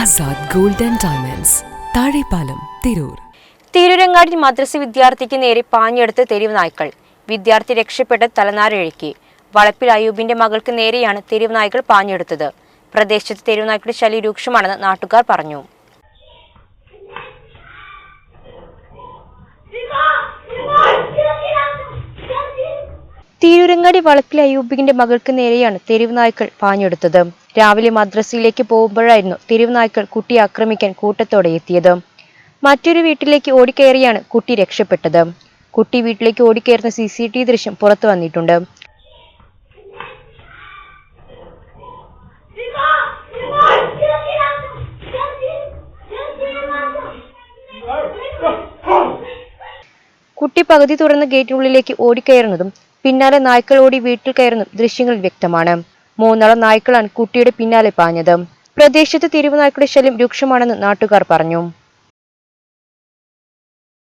Azad gold and diamonds. Thazhepalam Tirur. Tirurangadi മദ്രസ വിദ്യാർത്ഥിക്ക് നേരെ പാഞ്ഞെടുത്ത് തെരുവ് നായ്ക്കൾ. വിദ്യാർത്ഥി രക്ഷപ്പെട്ട് തലനാരിഴക്കി വളപ്പിൽ അയൂബിന്റെ മകൾക്ക് നേരെയാണ് തെരുവ് നായ്ക്കൾ പാഞ്ഞെടുത്തത്. പ്രദേശത്ത് തെരുവ് നായ്ക്കളുടെ ശല്യം രൂക്ഷമാണെന്ന് നാട്ടുകാർ പറഞ്ഞു. തിരൂരങ്ങാടി വളപ്പിൽ അയ്യൂബിന്റെ മകൾക്ക് നേരെയാണ് തെരുവ് നായ്ക്കൾ പാഞ്ഞെടുത്തത്. രാവിലെ മദ്രസയിലേക്ക് പോകുമ്പോഴായിരുന്നു തെരുവ് നായ്ക്കൾ കുട്ടിയെ ആക്രമിക്കാൻ കൂട്ടത്തോടെ എത്തിയത്. മറ്റൊരു വീട്ടിലേക്ക് ഓടിക്കയറിയാണ് കുട്ടി രക്ഷപ്പെട്ടത്. കുട്ടി വീട്ടിലേക്ക് ഓടിക്കയറുന്ന സി സി ടി ദൃശ്യം പുറത്തു വന്നിട്ടുണ്ട്. കുട്ടി പകുതി തുറന്ന ഗേറ്റിനുള്ളിലേക്ക് ഓടിക്കയറുന്നതും പിന്നാലെ നായ്ക്കൾ ഓടി വീട്ടിൽ കയറുന്ന ദൃശ്യങ്ങളിൽ വ്യക്തമാണ്. മൂന്നാളം നായ്ക്കളാണ് കുട്ടിയുടെ പിന്നാലെ പാഞ്ഞത്. പ്രദേശത്ത് തെരുവ് നായ്ക്കളുടെ ശല്യം രൂക്ഷമാണെന്ന് നാട്ടുകാർ പറഞ്ഞു.